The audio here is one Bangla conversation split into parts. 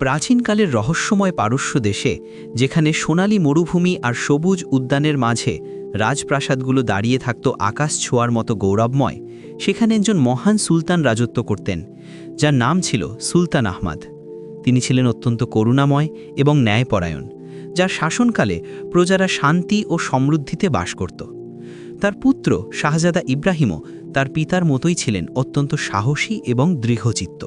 প্রাচীনকালের রহস্যময় পারস্য দেশে, যেখানে সোনালী মরুভূমি আর সবুজ উদ্যানের মাঝে রাজপ্রাসাদগুলো দাঁড়িয়ে থাকত আকাশ ছোঁয়ার মতো গৌরবময়, সেখানে একজন মহান সুলতান রাজত্ব করতেন, যার নাম ছিল সুলতান আহমদ। তিনি ছিলেন অত্যন্ত করুণাময় এবং ন্যায়পরায়ণ, যার শাসনকালে প্রজারা শান্তি ও সমৃদ্ধিতে বাস করত। তার পুত্র শাহজাদা ইব্রাহিমও তার পিতার মতোই ছিলেন অত্যন্ত সাহসী এবং দৃঢ়চিত্ত।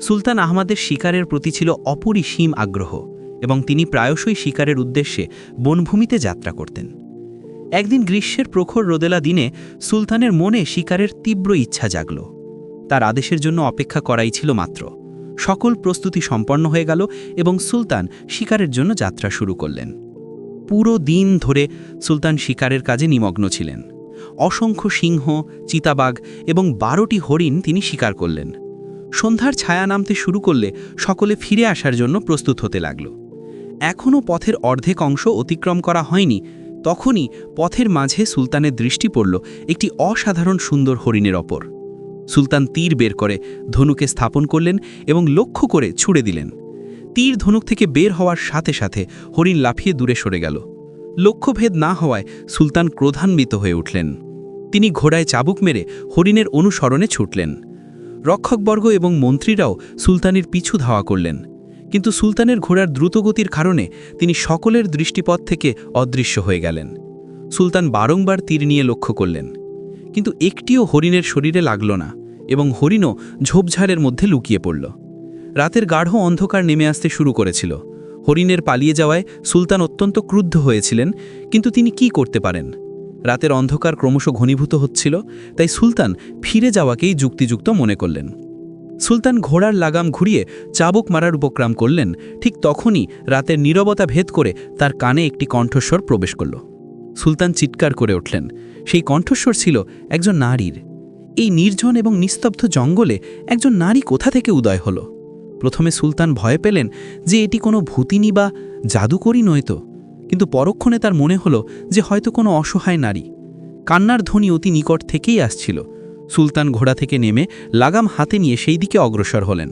সুলতান আহমদের শিকারের প্রতি ছিল অপরিসীম আগ্রহ এবং তিনি প্রায়শই শিকারের উদ্দেশ্যে বনভূমিতে যাত্রা করতেন। একদিন গ্রীষ্মের প্রখর রোদেলা দিনে সুলতানের মনে শিকারের তীব্র ইচ্ছা জাগল। তার আদেশের জন্য অপেক্ষা করাই ছিল মাত্র। সকল প্রস্তুতি সম্পন্ন হয়ে গেল এবং সুলতান শিকারের জন্য যাত্রা শুরু করলেন। পুরো দিন ধরে সুলতান শিকারের কাজে নিমগ্ন ছিলেন। অসংখ্য সিংহ, চিতাবাঘ এবং বারোটি হরিণ তিনি শিকার করলেন। সন্ধ্যার ছায়া নামতে শুরু করলে সকলে ফিরে আসার জন্য প্রস্তুত হতে লাগল। এখনও পথের অর্ধেক অংশ অতিক্রম করা হয়নি, তখনই পথের মাঝে সুলতানের দৃষ্টি পড়ল একটি অসাধারণ সুন্দর হরিণের ওপর। সুলতান তীর বের করে ধনুকে স্থাপন করলেন এবং লক্ষ্য করে ছুড়ে দিলেন। তীর ধনুক থেকে বের হওয়ার সাথে সাথে হরিণ লাফিয়ে দূরে সরে গেল। লক্ষ্যভেদ না হওয়ায় সুলতান ক্রোধান্বিত হয়ে উঠলেন। তিনি ঘোড়ায় চাবুক মেরে হরিণের অনুসরণে ছুটলেন। রক্ষকবর্গ এবং মন্ত্রীরাও সুলতানের পিছু ধাওয়া করলেন। কিন্তু সুলতানের ঘোড়ার দ্রুতগতির কারণে তিনি সকলের দৃষ্টিপথ থেকে অদৃশ্য হয়ে গেলেন। সুলতান বারংবার তীর নিয়ে লক্ষ্য করলেন। কিন্তু একটিও হরিণের শরীরে লাগল না এবং হরিণও ঝোপঝাড়ের মধ্যে লুকিয়ে পড়ল। রাতের গাঢ় অন্ধকার নেমে আসতে শুরু করেছিল। হরিণের পালিয়ে যাওয়ায় সুলতান অত্যন্ত ক্রুদ্ধ হয়েছিলেন, কিন্তু তিনি কি করতে পারেন? রাতের অন্ধকার ক্রমশ ঘনীভূত হচ্ছিল, তাই সুলতান ফিরে যাওয়াকেই যুক্তিযুক্ত মনে করলেন। সুলতান ঘোড়ার লাগাম ঘুরিয়ে চাবুক মারার উপক্রম করলেন। ঠিক তখনই রাতের নীরবতা ভেদ করে তার কানে একটি কণ্ঠস্বর প্রবেশ করল। সুলতান চিৎকার করে উঠলেন। সেই কণ্ঠস্বর ছিল একজন নারীর। এই নির্জন এবং নিস্তব্ধ জঙ্গলে একজন নারী কোথা থেকে উদয় হলো? প্রথমে সুলতান ভয় পেলেন যে এটি কোনো ভূতিনী বা জাদুকরী নয়তো কিন্তু পরক্ষণে তার মনে হলো যে হয়তো কোনো অসহায় নারী। কান্নার ধ্বনি অতি নিকট থেকেই আসছিল। সুলতান ঘোড়া থেকে নেমে লাগাম হাতে নিয়ে সেই দিকে অগ্রসর হলেন।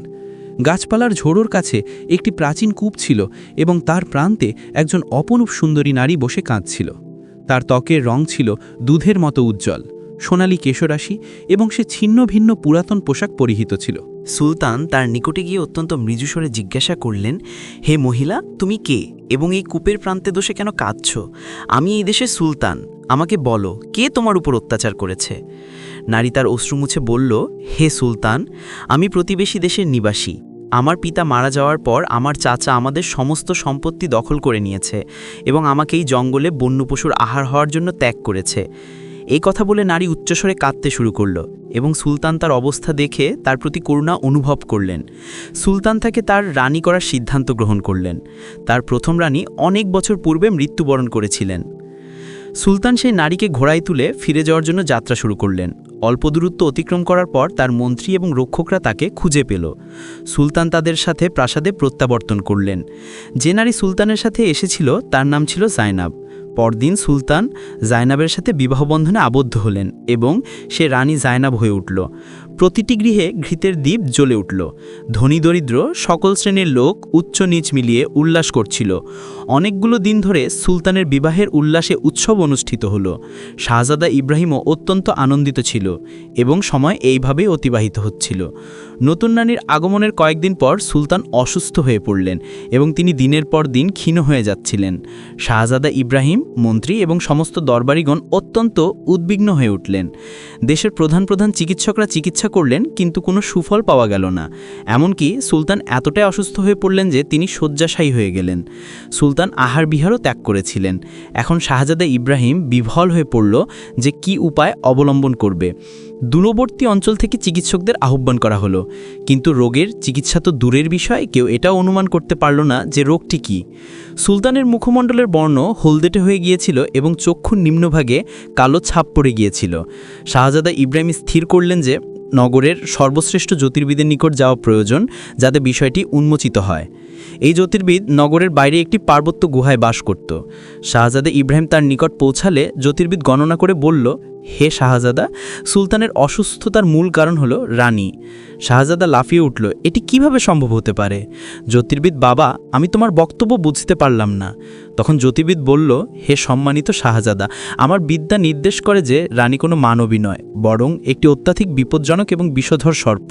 গাছপালার ঝোড়োর কাছে একটি প্রাচীন কূপ ছিল এবং তার প্রান্তে একজন অপরূপ সুন্দরী নারী বসে কাঁদছিল। তার ত্বকের রং ছিল দুধের মতো উজ্জ্বল, সোনালি কেশরাশি এবং সে ছিন্ন ভিন্ন পুরাতন পোশাক পরিহিত ছিল। সুলতান তার নিকটে গিয়ে অত্যন্ত মৃদুস্বরে জিজ্ঞাসা করলেন, হে মহিলা, তুমি কে? এবং এই কূপের প্রান্তে দোষে কেন কাঁদছ? আমি এই দেশের সুলতান, আমাকে বলো, কে তোমার উপর অত্যাচার করেছে? নারী তার অশ্রু মুছে বলল, হে সুলতান, আমি প্রতিবেশী দেশের নিবাসী। আমার পিতা মারা যাওয়ার পর আমার চাচা আমাদের সমস্ত সম্পত্তি দখল করে নিয়েছে এবং আমাকে এই জঙ্গলে বন্য পশুর আহার হওয়ার জন্য ত্যাগ করেছে। এই কথা বলে নারী উচ্চস্বরে কাঁদতে শুরু করল। এবং সুলতান তার অবস্থা দেখে তার প্রতি করুণা অনুভব করলেন। সুলতান তাকে তার রানী করার সিদ্ধান্ত গ্রহণ করলেন। তার প্রথম রানী অনেক বছর পূর্বে মৃত্যুবরণ করেছিলেন। সুলতান সেই নারীকে ঘোড়ায় তুলে ফিরে যাওয়ার জন্য যাত্রা শুরু করলেন। অল্প দূরত্ব অতিক্রম করার পর তার মন্ত্রী এবং রক্ষকরা তাকে খুঁজে পেল। সুলতান তাদের সাথে প্রাসাদে প্রত্যাবর্তন করলেন। যে নারী সুলতানের সাথে এসেছিল তার নাম ছিল জাইনাব। পরদিন সুলতান জায়নাবের সাথে বিবাহবন্ধনে আবদ্ধ হলেন এবং সে রানী জায়নাব হয়ে উঠল। প্রতিটি গৃহে ঘৃতের দ্বীপ জ্বলে উঠল। ধনী দরিদ্র সকল শ্রেণির লোক উচ্চ নিচ মিলিয়ে উল্লাস করছিল। অনেকগুলো দিন ধরে সুলতানের বিবাহের উল্লাসে উৎসব অনুষ্ঠিত হল। শাহজাদা ইব্রাহিমও অত্যন্ত আনন্দিত ছিল এবং সময় এইভাবেই অতিবাহিত হচ্ছিল। নতুন রানীর আগমনের কয়েকদিন পর সুলতান অসুস্থ হয়ে পড়লেন এবং তিনি দিনের পর দিন ক্ষীণ হয়ে যাচ্ছিলেন। শাহজাদা ইব্রাহিম, মন্ত্রী এবং সমস্ত দরবারিগণ অত্যন্ত উদ্বিগ্ন হয়ে উঠলেন। দেশের প্রধান প্রধান চিকিৎসকরা চিকিৎসা করলেন, কিন্তু কোনো সুফল পাওয়া গেল না। এমনকি সুলতান এতটাই অসুস্থ হয়ে পড়লেন যে তিনি শয্যাশায়ী হয়ে গেলেন। সুলতান আহার বিহারও ত্যাগ করেছিলেন। এখন শাহজাদা ইব্রাহিম বিভল হয়ে পড়ল যে কি উপায় অবলম্বন করবে। দূরবর্তী অঞ্চল থেকে চিকিৎসকদের আহ্বান করা হলো। কিন্তু রোগের চিকিৎসা তো দূরের বিষয়, কেউ এটাও অনুমান করতে পারল না যে রোগটি কী। সুলতানের মুখমণ্ডলের বর্ণ হলদেটে হয়ে গিয়েছিল এবং চক্ষুর নিম্নভাগে কালো ছাপ পড়ে গিয়েছিল। শাহজাদা ইব্রাহিম স্থির করলেন যে নগরের সর্বশ্রেষ্ঠ জ্যোতির্বিদের নিকট যাওয়া প্রয়োজন, যাতে বিষয়টি উন্মোচিত হয়। এই জ্যোতির্বিদ নগরের বাইরে একটি পার্বত্য গুহায় বাস করত। শাহজাদে ইব্রাহিম তার নিকট পৌঁছালে জ্যোতির্বিদ গণনা করে বলল, হে শাহজাদা, সুলতানের অসুস্থতার মূল কারণ হলো রানী। শাহজাদা লাফিয়ে উঠল, এটি কীভাবে সম্ভব হতে পারে? জ্যোতির্বিদ বাবা, আমি তোমার বক্তব্য বুঝতে পারলাম না। তখন জ্যোতিবিদ বলল, হে সম্মানিত শাহজাদা, আমার বিদ্যা নির্দেশ করে যে রানী কোনো মানবী নয়, বরং একটি অত্যাধিক বিপজ্জনক এবং বিষধর সর্প।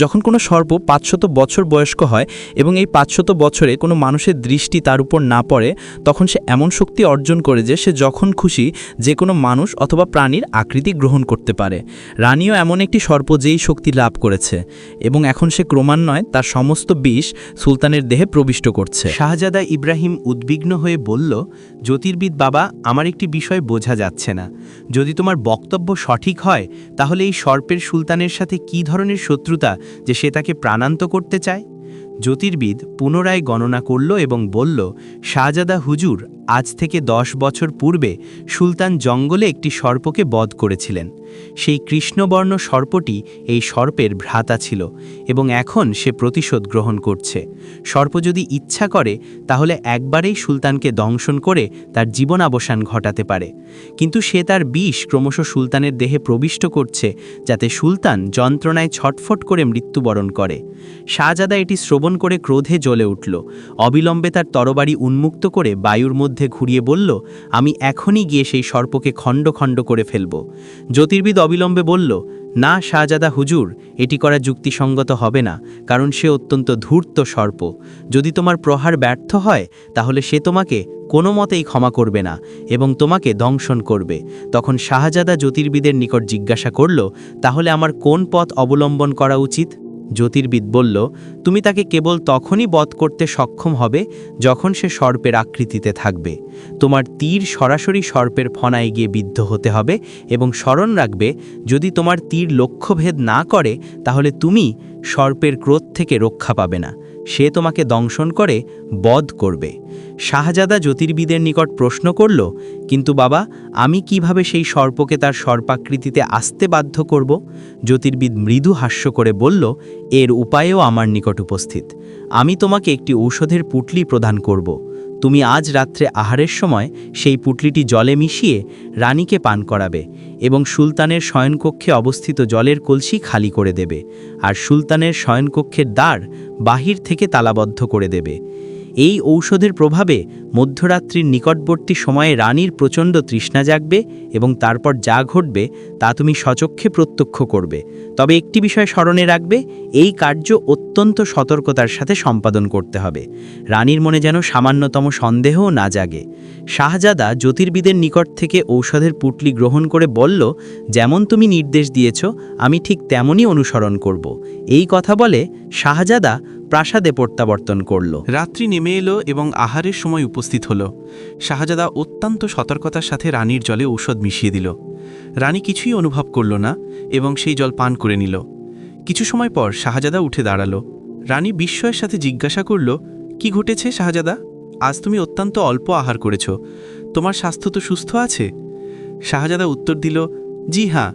যখন কোনো সর্প পাঁচশত বছর বয়স্ক হয় এবং এই পাঁচশত বছরে কোনো মানুষের দৃষ্টি তার উপর না পড়ে, তখন সে এমন শক্তি অর্জন করে যে সে যখন খুশি যে কোনো মানুষ অথবা প্রাণীর আকৃতি গ্রহণ করতে পারে। রানীও এমন একটি সর্প যেই শক্তি লাভ করেছে, এবং এখন সে ক্রমান্বয়ে তার সমস্ত বিষ সুলতানের দেহে প্রবিষ্ট করছে। শাহজাদা ইব্রাহিম উদ্বিগ্ন হয়ে বলল, জ্যোতির্বিদ বাবা, আমার একটি বিষয় বোঝা যাচ্ছে না। যদি তোমার বক্তব্য সঠিক হয়, তাহলে এই সর্পের সুলতানের সাথে কি ধরনের শত্রুতা যে সে তাকে প্রাণান্ত করতে চায়? জ্যোতির্বিদ পুনরায় গণনা করল এবং বলল, শাহজাদা হুজুর আজ থেকে দশ বছর পূর্বে সুলতান জঙ্গলে একটি সর্পকে বধ করেছিলেন। সেই কৃষ্ণবর্ণ সর্পটি এই সর্পের ভ্রাতা ছিল এবং এখন সে প্রতিশোধ গ্রহণ করছে। সর্প যদি ইচ্ছা করে, তাহলে একবারেই সুলতানকে দংশন করে তার জীবনাবসান ঘটাতে পারে। কিন্তু সে তার বিষ ক্রমশ সুলতানের দেহে প্রবিষ্ট করছে যাতে সুলতান যন্ত্রণায় ছটফট করে মৃত্যুবরণ করে। শাহজাদা এটি শ্রবণ করে ক্রোধে জ্বলে উঠল। অবিলম্বে তার তরবারি উন্মুক্ত করে বায়ুর মধ্যে ঘুরিয়ে বলল, আমি এখনই গিয়ে সেই সর্পকে খণ্ড খণ্ড করে ফেলব। জ্যোতির্বিদ অবিলম্বে বলল, না, শাহজাদা হুজুর, এটি করা যুক্তিসঙ্গত হবে না, কারণ সে অত্যন্ত ধূর্ত সর্প। যদি তোমার প্রহার ব্যর্থ হয়, তাহলে সে তোমাকে কোনো মতেই ক্ষমা করবে না এবং তোমাকে দংশন করবে। তখন শাহজাদা জ্যোতির্বিদের নিকট জিজ্ঞাসা করল, তাহলে আমার কোন পথ অবলম্বন করা উচিত? জ্যোতির্বিদ বলল, তুমি তাকে কেবল তখনই বধ করতে সক্ষম হবে যখন সে সর্পের আকৃতিতে থাকবে। তোমার তীর সরাসরি সর্পের ফনায় গিয়ে বিদ্ধ হতে হবে এবং স্মরণ রাখবে, যদি তোমার তীর লক্ষ্যভেদ না করে, তাহলে তুমি সর্পের ক্রোধ থেকে রক্ষা পাবে না। সে তোমাকে দংশন করে, বধ করবে। শাহজাদা জ্যোতির্বিদের নিকট প্রশ্ন করল, কিন্তু বাবা, আমি কীভাবে সেই সর্পকে তার সর্পাকৃতিতে আসতে বাধ্য করব? জ্যোতির্বিদ মৃদু হাস্য করে বলল, এর উপায়েও আমার নিকট উপস্থিত। আমি তোমাকে একটি ঔষধের পুটলি প্রদান করব। তুমি আজ রাত্রে আহারের সময় সেই পুটলিটি জলে মিশিয়ে রানীকে পান করাবে এবং সুলতানের শয়নকক্ষে অবস্থিত জলের কলসি খালি করে দেবে, আর সুলতানের শয়নকক্ষের দ্বার বাহির থেকে তালাবদ্ধ করে দেবে। এই ঔষধের প্রভাবে মধ্যরাত্রির নিকটবর্তী সময়ে রানীর প্রচণ্ড তৃষ্ণা জাগবে এবং তারপর যা ঘটবে তা তুমি সচক্ষে প্রত্যক্ষ করবে। তবে একটি বিষয় স্মরণে রাখবে, এই কার্য অত্যন্ত সতর্কতার সাথে সম্পাদন করতে হবে। রানীর মনে যেন সামান্যতম সন্দেহও না জাগে। শাহজাদা জ্যোতির্বিদের নিকট থেকে ঔষধের পুটলি গ্রহণ করে বলল, যেমন তুমি নির্দেশ দিয়েছ, আমি ঠিক তেমনই অনুসরণ করব। এই কথা বলে শাহজাদা প্রাসাদে প্রত্যাবর্তন করল। রাত্রি নেমে এলো এবং আহারের সময় উপস্থিত হল। শাহজাদা অত্যন্ত সতর্কতার সাথে রানীর জলে ঔষধ মিশিয়ে দিল। রানী কিছুই অনুভব করল না এবং সেই জল পান করে নিল। কিছু সময় পর শাহজাদা উঠে দাঁড়াল। রানী বিস্ময়ের সাথে জিজ্ঞাসা করল, কি ঘটেছে শাহজাদা? আজ তুমি অত্যন্ত অল্প আহার করেছ। তোমার স্বাস্থ্য তো সুস্থ আছে? শাহজাদা উত্তর দিল, জি হ্যাঁ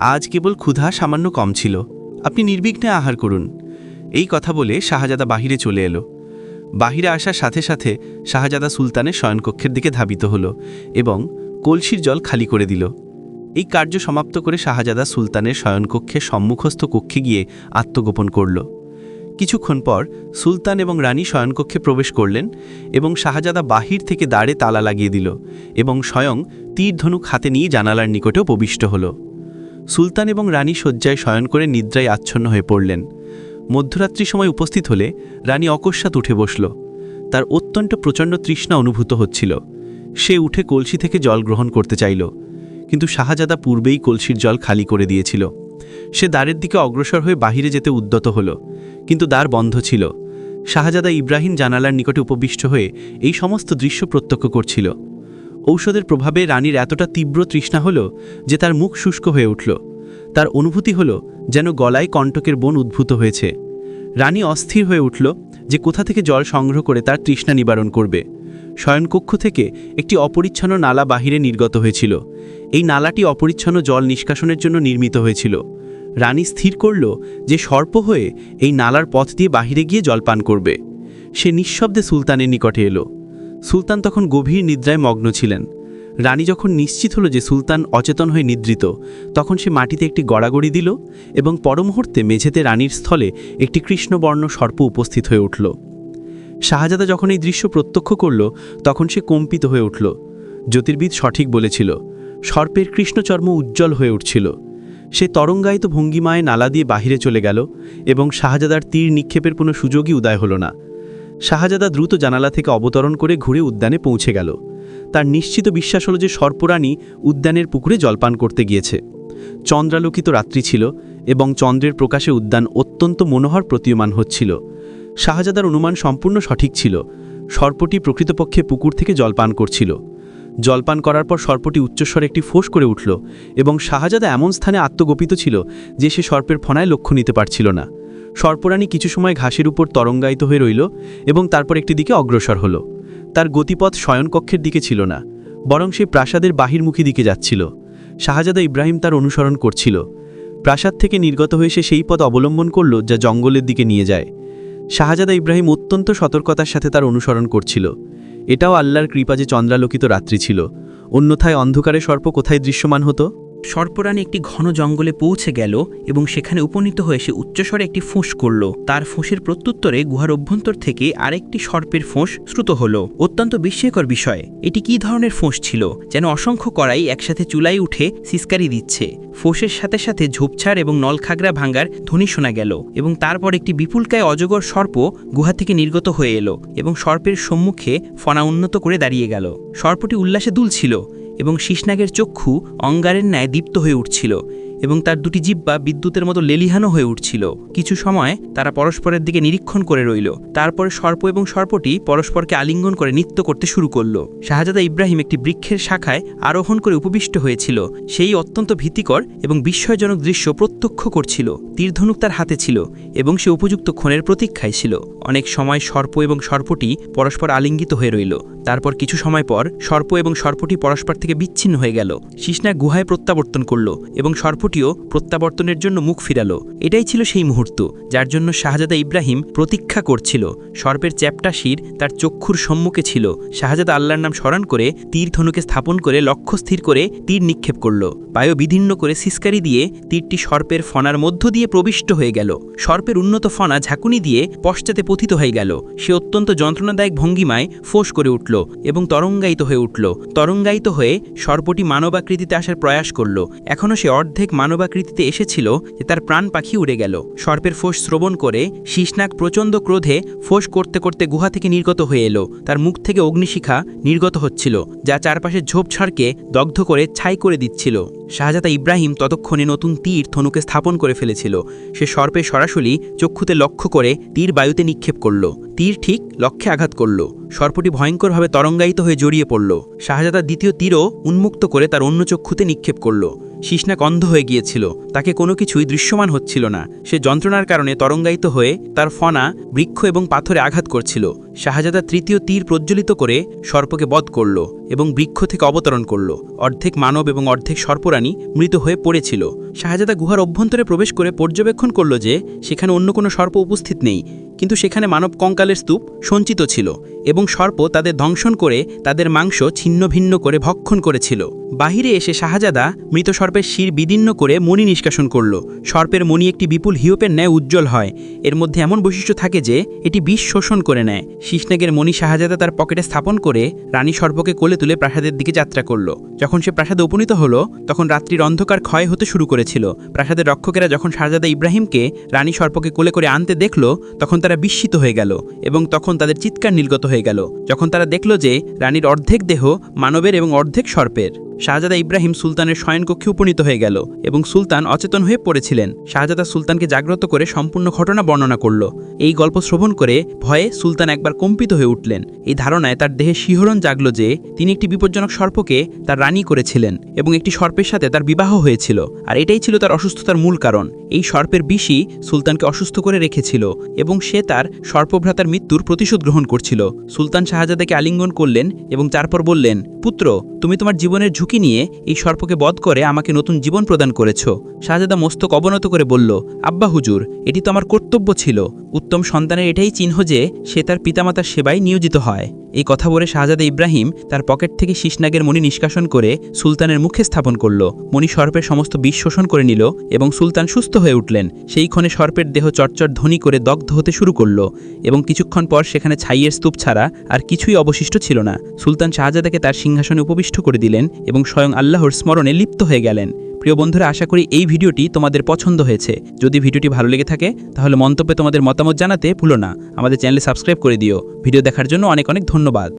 আজ কেবল ক্ষুধা সামান্য কম ছিল। আপনি নির্বিঘ্নে আহার করুন। এই কথা বলে শাহজাদা বাহিরে চলে এলো। বাহিরে আসার সাথে সাথে শাহজাদা সুলতানের শয়নকক্ষের দিকে ধাবিত হলো এবং কলসির জল খালি করে দিল। এই কার্য সমাপ্ত করে শাহজাদা সুলতানের শয়নকক্ষের সম্মুখস্থ কক্ষে গিয়ে আত্মগোপন করল। কিছুক্ষণ পর সুলতান এবং রানী শয়নকক্ষে প্রবেশ করলেন এবং শাহজাদা বাহির থেকে দাঁড়ে তালা লাগিয়ে দিল এবং স্বয়ং তীর ধনুক হাতে নিয়ে জানালার নিকটেও প্রবিষ্ট হল। সুলতান এবং রানী শয্যায় শয়ন করে নিদ্রায় আচ্ছন্ন হয়ে পড়লেন। মধ্যরাত্রি সময় উপস্থিত হলে রানী অকস্মাৎ উঠে বসল। তার অত্যন্ত প্রচণ্ড তৃষ্ণা অনুভূত হচ্ছিল। সে উঠে কলসি থেকে জল গ্রহণ করতে চাইল, কিন্তু শাহজাদা পূর্বেই কলসির জল খালি করে দিয়েছিল। সে দ্বারের দিকে অগ্রসর হয়ে বাহিরে যেতে উদ্যত হল, কিন্তু দ্বার বন্ধ ছিল। শাহজাদা ইব্রাহিম জানালার নিকটে উপবিষ্ট হয়ে এই সমস্ত দৃশ্য প্রত্যক্ষ করছিল। ঔষধের প্রভাবে রানীর এতটা তীব্র তৃষ্ণা হল যে তার মুখ শুষ্ক হয়ে উঠল। তার অনুভূতি হল যেন গলায় কণ্টকের বন উদ্ভূত হয়েছে। রানী অস্থির হয়ে উঠল যে কোথা থেকে জল সংগ্রহ করে তার তৃষ্ণা নিবারণ করবে। শয়নকক্ষ থেকে একটি অপরিচ্ছন্ন নালা বাহিরে নির্গত হয়েছিল। এই নালাটি অপরিচ্ছন্ন জল নিষ্কাশনের জন্য নির্মিত হয়েছিল। রানী স্থির করল যে সর্প হয়ে এই নালার পথ দিয়ে বাহিরে গিয়ে জল পান করবে। সে নিঃশব্দে সুলতানের নিকটে এলো। সুলতান তখন গভীর নিদ্রায় মগ্ন ছিলেন। রানী যখন নিশ্চিত হলো যে সুলতান অচেতন হয়ে নিদ্রিত, তখন সে মাটিতে একটি গড়াগড়ি দিল এবং পরমুহূর্তে মেঝেতে রানীর স্থলে একটি কৃষ্ণবর্ণ সর্প উপস্থিত হয়ে উঠল। শাহজাদা যখন এই দৃশ্য প্রত্যক্ষ করল, তখন সে কম্পিত হয়ে উঠল। জ্যোতির্বিদ সঠিক বলেছিল, সর্পের কৃষ্ণচর্ম উজ্জ্বল হয়ে উঠছিল। সে তরঙ্গায়িত ভঙ্গিমায় নালা দিয়ে বাহিরে চলে গেল এবং শাহজাদার তীর নিক্ষেপের কোনো সুযোগই উদয় হল না। শাহজাদা দ্রুত জানালা থেকে অবতরণ করে ঘুরে উদ্যানে পৌঁছে গেল। তার নিশ্চিত বিশ্বাস হলো যে সর্পরাণী উদ্যানের পুকুরে জলপান করতে গিয়েছে। চন্দ্রালোকিত রাত্রি ছিল এবং চন্দ্রের প্রকাশে উদ্যান অত্যন্ত মনোহর প্রতীয়মান হচ্ছিল। শাহজাদার অনুমান সম্পূর্ণ সঠিক ছিল। সর্পটি প্রকৃতপক্ষে পুকুর থেকে জলপান করছিল। জলপান করার পর সর্পটি উচ্চস্বরে একটি ফোঁস করে উঠল এবং শাহজাদা এমন স্থানে আত্মগোপিত ছিল যে সে সর্পের ফনায় লক্ষ্য নিতে পারছিল না। সর্পরাণী কিছু সময় ঘাসের উপর তরঙ্গায়িত হয়ে রইল এবং তারপর একটি দিকে অগ্রসর হল। তার গতিপথ শয়নকক্ষের দিকে ছিল না, বরং সে প্রাসাদের বাহিরমুখী দিকে যাচ্ছিল। শাহজাদা ইব্রাহিম তার অনুসরণ করছিল। প্রাসাদ থেকে নির্গত হয়ে সে সেই পথ অবলম্বন করল যা জঙ্গলের দিকে নিয়ে যায়। শাহজাদা ইব্রাহিম অত্যন্ত সতর্কতার সাথে তার অনুসরণ করছিল। এটাও আল্লাহর কৃপা যে চন্দ্রালোকিত রাত্রি ছিল। অন্যথায় অন্ধকারে সর্প কোথায় দৃশ্যমান হতো? সর্পরানী একটি ঘন জঙ্গলে পৌঁছে গেল এবং সেখানে উপনীত হয়ে সে উচ্চস্বরে একটি ফোঁস করল। তার ফোঁসের প্রত্যুত্তরে গুহার অভ্যন্তর থেকে আরেকটি সর্পের ফোঁস শ্রুত হল। অত্যন্ত বিস্ময়কর বিষয়, এটি কী ধরনের ফোঁস ছিল, যেন অসংখ্য কড়াই একসাথে চুলাই উঠে সিস্কারি দিচ্ছে। ফোঁসের সাথে সাথে ঝোপছাড় এবং নলখাগড়া ভাঙ্গার ধ্বনি শোনা গেল এবং তারপর একটি বিপুলকায় অজগর সর্প গুহা থেকে নির্গত হয়ে এলো এবং সর্পের সম্মুখে ফনা উন্নত করে দাঁড়িয়ে গেল। সর্পটি উল্লাসে দুলছিল এবং শীষনাগের চক্ষু অঙ্গারের ন্যায় দীপ্ত হয়ে উঠছিল। এবং তার দুটি জিব্বা বিদ্যুতের মতো লেলিহানো হয়ে উঠছিল। কিছু সময় তারা পরস্পরের দিকে নিরীক্ষণ করে রইল। তারপরে সর্প এবং সর্পটি পরস্পরকে আলিঙ্গন করে নৃত্য করতে শুরু করল। শাহজাদা ইব্রাহিম একটি বৃক্ষের শাখায় আরোহণ করে উপবিষ্ট হয়েছিল। সেই অত্যন্ত ভীতিকর এবং বিস্ময়জনক দৃশ্য প্রত্যক্ষ করছিল। তীরধনুক তার হাতে ছিল এবং সে উপযুক্ত ক্ষণের প্রতীক্ষায় ছিল। অনেক সময় সর্প এবং সর্পটি পরস্পর আলিঙ্গিত হয়ে রইল। তারপর কিছু সময় পর সর্প এবং সর্পটি পরস্পর থেকে বিচ্ছিন্ন হয়ে গেল। শিষ্ণা গুহায় প্রত্যাবর্তন করল এবং সর্পটিও প্রত্যাবর্তনের জন্য মুখ ফিরালো। এটাই ছিল সেই মুহূর্ত, যার জন্য শাহজাদা ইব্রাহিম প্রতীক্ষা করছিল। সর্পের চ্যাপটা শির তার চক্ষুর সম্মুখে ছিল। শাহজাদা আল্লাহর নাম স্মরণ করে তীর ধনুকে স্থাপন করে লক্ষ্য স্থির করে তীর নিক্ষেপ করল। বায়ু বিধিন্ন করে সিস্কারি দিয়ে তীরটি সর্পের ফনার মধ্য দিয়ে প্রবিষ্ট হয়ে গেল। সর্পের উন্নত ফনা ঝাঁকুনি দিয়ে পশ্চাতে পতিত হয়ে গেল। সে অত্যন্ত যন্ত্রণাদায়ক ভঙ্গিমায় ফোঁস করে উঠল এবং তরঙ্গায়িত হয়ে উঠল। তরঙ্গায়িত হয়ে সর্পটি মানবাকৃতিতে আসার প্রয়াস করল। এখনও সে অর্ধেক মানবাকৃতিতে এসেছিল যে তার প্রাণ পাখি উড়ে গেল। সর্পের ফোঁস শ্রবণ করে শীষনাগ প্রচণ্ড ক্রোধে ফোঁস করতে করতে গুহা থেকে নির্গত হয়ে এলো। তার মুখ থেকে অগ্নিশিখা নির্গত হচ্ছিল, যা চারপাশের ঝোপঝাড়কে দগ্ধ করে ছাই করে দিচ্ছিল। শাহজাদা ইব্রাহিম ততক্ষণে নতুন তীর ধনুকে স্থাপন করে ফেলেছিল। সে সর্পে সরাসরি চক্ষুতে লক্ষ্য করে তীর বায়ুতে নিক্ষেপ করল। তীর ঠিক লক্ষ্যে আঘাত করল। সর্পটি ভয়ঙ্করভাবে তরঙ্গায়িত হয়ে জড়িয়ে পড়ল। শাহজাদা দ্বিতীয় তীরও উন্মুক্ত করে তার অন্য চক্ষুতে নিক্ষেপ করল। শীষ্ণাক অন্ধ হয়ে গিয়েছিল। তাকে কোনো কিছুই দৃশ্যমান হচ্ছিল না। সে যন্ত্রণার কারণে তরঙ্গায়িত হয়ে তার ফনা, বৃক্ষ এবং পাথরে আঘাত করছিল। শাহজাদা তৃতীয় তীর প্রজ্বলিত করে সর্পকে বধ করল এবং বৃক্ষ থেকে অবতরণ করল। অর্ধেক মানব এবং অর্ধেক সর্পরাণী মৃত হয়ে পড়েছিল। শাহজাদা গুহার অভ্যন্তরে প্রবেশ করে পর্যবেক্ষণ করল যে সেখানে অন্য কোনো সর্প উপস্থিত নেই। কিন্তু সেখানে মানব কঙ্কালের স্তূপ সঞ্চিত ছিল এবং সর্প তাদের ধ্বংসন করে তাদের মাংস ছিন্ন ভিন্ন করে ভক্ষণ করেছিল। বাহিরে এসে শাহজাদা মৃত সর্পের শির বিদীর্ণ করে মণি নিষ্কাশন করল। সর্পের মণি একটি বিপুল হিওপের ন্যায় উজ্জ্বল হয়। এর মধ্যে এমন বৈশিষ্ট্য থাকে যে, এটি বিষ শোষণ করে নেয়। শীষ্ণাগের মণি শাহজাদা তার পকেটে স্থাপন করে রানী সর্পকে কোলে তুলে প্রাসাদের দিকে যাত্রা করল। যখন সে প্রাসাদে উপনীত হলো, তখন রাত্রির অন্ধকার ক্ষয় হতে শুরু করেছিল। প্রাসাদের রক্ষকেরা যখন শাহজাদা ইব্রাহিমকে রানী সর্পকে কোলে করে আনতে দেখল, তখন তারা বিস্মিত হয়ে গেল এবং তখন তাদের চিৎকার নির্গত হয়ে গেল। যখন তারা দেখল যে রানীর অর্ধেক দেহ মানবের এবং অর্ধেক সর্পের। শাহজাদা ইব্রাহিম সুলতানের শয়নকক্ষে উপনীত হয়ে গেল এবং সুলতান অচেতন হয়ে পড়েছিলেন। শাহজাদা সুলতানকে জাগ্রত করে সম্পূর্ণ ঘটনা বর্ণনা করল। এই গল্প শ্রবণ করে ভয়ে সুলতান একবার কম্পিত হয়ে উঠলেন। এই ধারণায় তার দেহে শিহরণ জাগল যে তিনি একটি বিপজ্জনক সর্পকে তার রানী করেছিলেন এবং একটি সর্পের সাথে তার বিবাহ হয়েছিল, আর এটাই ছিল তার অসুস্থতার মূল কারণ। এই সর্পের বিষই সুলতানকে অসুস্থ করে রেখেছিল এবং সে তার সর্পভ্রাতার মৃত্যুর প্রতিশোধ গ্রহণ করছিল। সুলতান শাহজাদাকে আলিঙ্গন করলেন এবং তারপর বললেন, পুত্র, তুমি তোমার জীবনের ঝুঁকি নিয়ে এই সর্পকে বধ করে আমাকে নতুন জীবন প্রদান করেছ। শাহজাদা মস্তক অবনত করে বলল, আব্বা হুজুর, এটি তো আমার কর্তব্য ছিল। উত্তম সন্তানের এটাই চিহ্ন যে সে তার পিতামাতার সেবায় নিয়োজিত হয়। এই কথা বলে শাহজাদা ইব্রাহিম তার পকেট থেকে শীষনাগের মণি নিষ্কাশন করে সুলতানের মুখে স্থাপন করল। মণি সর্পের সমস্ত বিষ শোষণ করে নিল এবং সুলতান সুস্থ হয়ে উঠলেন। সেই ক্ষণে সর্পের দেহ চটচট ধ্বনি করে দগ্ধ হতে শুরু করল এবং কিছুক্ষণ পর সেখানে ছাইয়ের স্তূপ ছাড়া আর কিছুই অবশিষ্ট ছিল না। সুলতান শাহজাদাকে তার সিংহাসনে উপবিষ্ট করে দিলেন এবং স্বয়ং আল্লাহর স্মরণে লিপ্ত হয়ে গেলেন। প্রিয় বন্ধুরা, আশা করি এই ভিডিওটি তোমাদের পছন্দ হয়েছে। যদি ভিডিওটি ভালো লেগে থাকে, তাহলে মন্তব্যে তোমাদের মতামত জানাতে ভুলো না। আমাদের চ্যানেলে সাবস্ক্রাইব করে দিও। ভিডিও দেখার জন্য অনেক অনেক ধন্যবাদ।